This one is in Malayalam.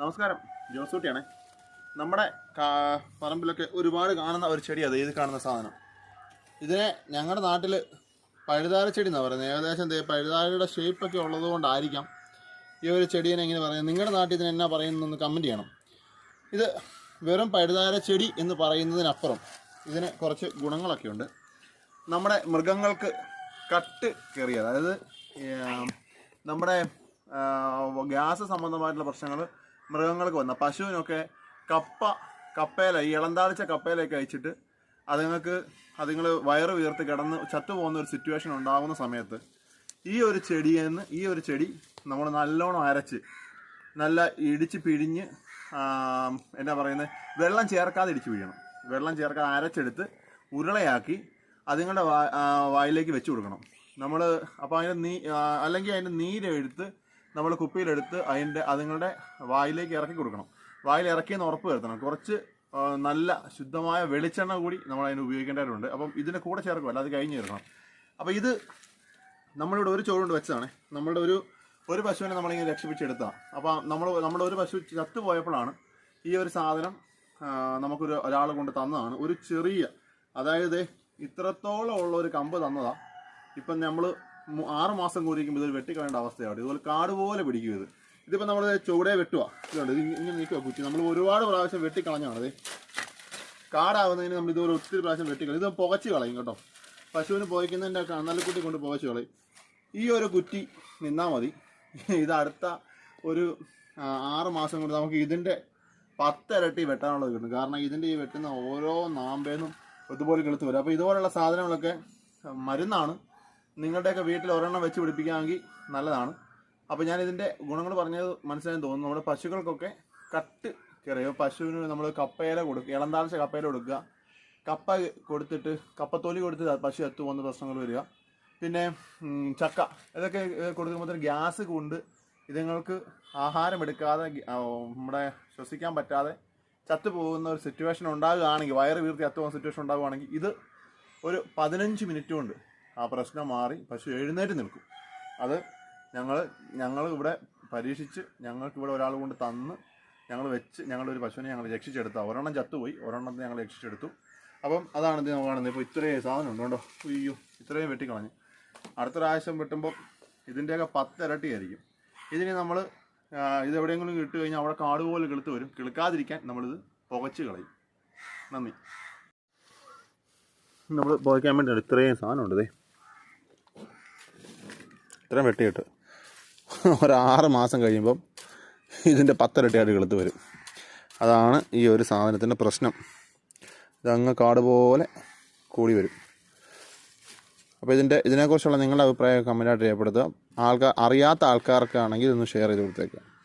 നമസ്കാരം. ജോസൂട്ടിയാണേ. നമ്മുടെ പറമ്പിലൊക്കെ ഒരുപാട് കാണുന്ന ഒരു ചെടി അത് ഇത് കാണുന്ന സാധനം. ഇതിനെ ഞങ്ങളുടെ നാട്ടിൽ പഴുതാര ചെടി എന്നാണ് പറയുന്നത് ഏകദേശം പഴുതാരയുടെ ഷേപ്പൊക്കെ ഉള്ളത് കൊണ്ടായിരിക്കാം ഈ ഒരു ചെടീനെ എങ്ങനെ പറയുന്നത് നിങ്ങളുടെ നാട്ടിൽ ഇതിന് എന്നാ പറയുന്നതെന്ന് കമന്റ് ചെയ്യണം. ഇത് വെറും പഴുതാര ചെടി എന്ന് പറയുന്നതിനപ്പുറം ഇതിന് കുറച്ച് ഗുണങ്ങളൊക്കെ ഉണ്ട്. നമ്മുടെ മൃഗങ്ങൾക്ക് കട്ട് കയറിയത്. അതായത് നമ്മുടെ ഗ്യാസ് സംബന്ധമായിട്ടുള്ള പ്രശ്നങ്ങൾ മൃഗങ്ങൾക്ക് വന്ന. പശുവിനൊക്കെ കപ്പ കപ്പയില ഈ ഇളന്താളിച്ച കപ്പയിലേക്ക് അയച്ചിട്ട് അതുങ്ങൾക്ക് അതുങ്ങൾ വയറ് വീർത്ത് കിടന്ന് ചത്തുപോകുന്ന ഒരു സിറ്റുവേഷൻ ഉണ്ടാകുന്ന സമയത്ത് ഈ ഒരു ചെടിയിൽ നിന്ന് ഈ ഒരു ചെടി നമ്മൾ നല്ലോണം അരച്ച് നല്ല ഇടിച്ച് പിഴിഞ്ഞ് എന്താ പറയുന്നത് വെള്ളം ചേർക്കാതെ ഇടിച്ച് പിഴിയണം. വെള്ളം ചേർക്കാതെ അരച്ചെടുത്ത് ഉരുളയാക്കി അതുങ്ങളുടെ വായിലേക്ക് വെച്ച് കൊടുക്കണം. നമ്മൾ അപ്പോൾ അതിന്റെ നീ അല്ലെങ്കിൽ അതിന്റെ നീരെടുത്ത് നമ്മൾ കുപ്പിയിലെടുത്ത് അതിന്റെ അതുങ്ങളുടെ വായിലേക്ക് ഇറക്കി കൊടുക്കണം. വായിൽ ഇറക്കിയെന്ന് ഉറപ്പ് വരുത്തണം. കുറച്ച് നല്ല ശുദ്ധമായ വെളിച്ചെണ്ണ കൂടി നമ്മൾ അതിന് ഉപയോഗിക്കേണ്ടതായിട്ടുണ്ട് അപ്പം ഇതിന്റെ കൂടെ ചേർക്കും അത് കഴിഞ്ഞ് ചേർക്കണം. അപ്പോൾ ഇത് നമ്മളിവിടെ ഒരു ചോറുണ്ട് വെച്ചതാണ്. നമ്മളുടെ ഒരു ഒരു പശുവിനെ നമ്മളിങ്ങനെ രക്ഷിപ്പിച്ചെടുത്താണ് അപ്പോൾ നമ്മൾ നമ്മുടെ ഒരു പശു ചത്തുപോയപ്പോഴാണ് ഈ ഒരു സാധനം നമുക്കൊരു ഒരാൾ കൊണ്ട് തന്നതാണ്. ഒരു ചെറിയ അതായത് ഇത്രത്തോളം ഉള്ള ഒരു കമ്പ് തന്നതാണ് ഇപ്പം നമ്മൾ ആറ് മാസം കൂടിയിരിക്കുമ്പോൾ ഇത് വെട്ടിക്കളയേണ്ട അവസ്ഥയാണ് ഇതുപോലെ കാട് പോലെ പിടിക്കും ഇത്. ഇതിപ്പോൾ നമ്മൾ ചുവടെ വെട്ടുക ഇതുണ്ട് ഇത് ഇങ്ങനെ നീക്കുക കുറ്റി. നമ്മൾ ഒരുപാട് പ്രാവശ്യം വെട്ടിക്കളഞ്ഞാണ് ഇത്. കാടാവുന്നതിന് നമ്മൾ ഇതുപോലെ ഒത്തിരി പ്രാവശ്യം വെട്ടിക്കളയും. ഇത് പുകച്ച് കളയും കേട്ടോ. പശുവിന് പുകയ്ക്കുന്നതിന്റെ കണ്ണലക്കുട്ടി കൊണ്ട് പുകച്ച് കളയും. ഈ ഒരു കുറ്റി നിന്നാൽ മതി. ഇത് അടുത്ത ഒരു ആറ് മാസം കൊണ്ട് നമുക്ക് ഇതിന്റെ പത്തിരട്ടി വെട്ടാനുള്ളത് കിട്ടും. കാരണം ഇതിന്റെ ഈ വെട്ടുന്ന ഓരോ നാമ്പേന്നും ഇതുപോലെ കിളുത്ത് വരും. അപ്പോൾ ഇതുപോലുള്ള സാധനങ്ങളൊക്കെ മരുന്നാണ്. നിങ്ങളുടെയൊക്കെ വീട്ടിൽ ഒരെണ്ണം വെച്ച് പിടിപ്പിക്കുകയാണെങ്കിൽ നല്ലതാണ്. അപ്പോൾ ഞാൻ ഇതിന്റെ ഗുണങ്ങൾ പറഞ്ഞത് മനസ്സിലായി തോന്നുന്നു. നമ്മുടെ പശുക്കൾക്കൊക്കെ കട്ട് കയറിയോ പശുവിന് നമ്മൾ കപ്പയില കൊടുക്കുക ഇളന്താഴ്ച കപ്പയില കൊടുക്കുക കപ്പ കൊടുത്തിട്ട് കപ്പത്തോലി കൊടുത്ത് പശു എത്തു പോകുന്ന പ്രശ്നങ്ങൾ വരിക. പിന്നെ ചക്ക ഇതൊക്കെ കൊടുക്കുമ്പോൾ ഗ്യാസ് കൊണ്ട് ഇതുങ്ങൾക്ക് ആഹാരം എടുക്കാതെ നമ്മുടെ ശ്വസിക്കാൻ പറ്റാതെ ചത്തുപോകുന്ന ഒരു സിറ്റുവേഷൻ ഉണ്ടാകുകയാണെങ്കിൽ വയറ് വീർത്തി ചത്തുപോകുന്ന സിറ്റുവേഷൻ ഉണ്ടാകുകയാണെങ്കിൽ ഇത് ഒരു പതിനഞ്ച് മിനിറ്റ് കൊണ്ട് ആ പ്രശ്നം മാറി. പശു എഴുന്നേറ്റ് നിൽക്കും. അത് ഞങ്ങൾ ഞങ്ങൾ ഇവിടെ പരീക്ഷിച്ച് ഞങ്ങൾക്ക് ഇവിടെ ഒരാൾ കൊണ്ട് തന്ന് ഞങ്ങൾ വെച്ച് ഞങ്ങളൊരു പശുവിനെ ഞങ്ങൾ രക്ഷിച്ചെടുത്ത. ഒരെണ്ണം ചത്തുപോയി ഒരെണ്ണത്തെ ഞങ്ങൾ രക്ഷിച്ചെടുത്തു. അപ്പം അതാണ് ഇത് കാണുന്നത്. ഇപ്പോൾ ഇത്രയും സാധനം ഉണ്ട് കേട്ടോ അയ്യോ ഇത്രയും വെട്ടിക്കളഞ്ഞ്. അടുത്ത പ്രാവശ്യം വെട്ടുമ്പോൾ ഇതിന്റെയൊക്കെ പത്തിരട്ടിയായിരിക്കും ഇതിന് നമ്മൾ ഇത് എവിടെയെങ്കിലും ഇട്ട് കഴിഞ്ഞാൽ അവിടെ കാട് പോലെ കിളുത്ത് വരും. കിളുക്കാതിരിക്കാൻ നമ്മളിത് പുകച്ച് കളയും. നന്ദി. നമ്മൾ പുകയ്ക്കാൻ വേണ്ടിയാണ് ഇത്രയും സാധനം ഉണ്ട് ഇത്രയും വെട്ടിയിട്ട് ഒരാറ് മാസം കഴിയുമ്പം ഇതിന്റെ പത്തിരട്ടിയായിട്ട് കിളുത്ത് വരും. അതാണ് ഈ ഒരു സാധനത്തിന്റെ പ്രശ്നം. ഇതങ്ങ് കാട് പോലെ കൂടി വരും. അപ്പോൾ ഇതിന്റെ ഇതിനെക്കുറിച്ചുള്ള നിങ്ങളുടെ അഭിപ്രായം കമന്റായിട്ട് രേഖപ്പെടുത്തുക. ആൾക്കാർ അറിയാത്ത ആൾക്കാർക്കാണെങ്കിൽ ഇതൊന്ന് ഷെയർ ചെയ്ത് കൊടുത്തേക്കുക.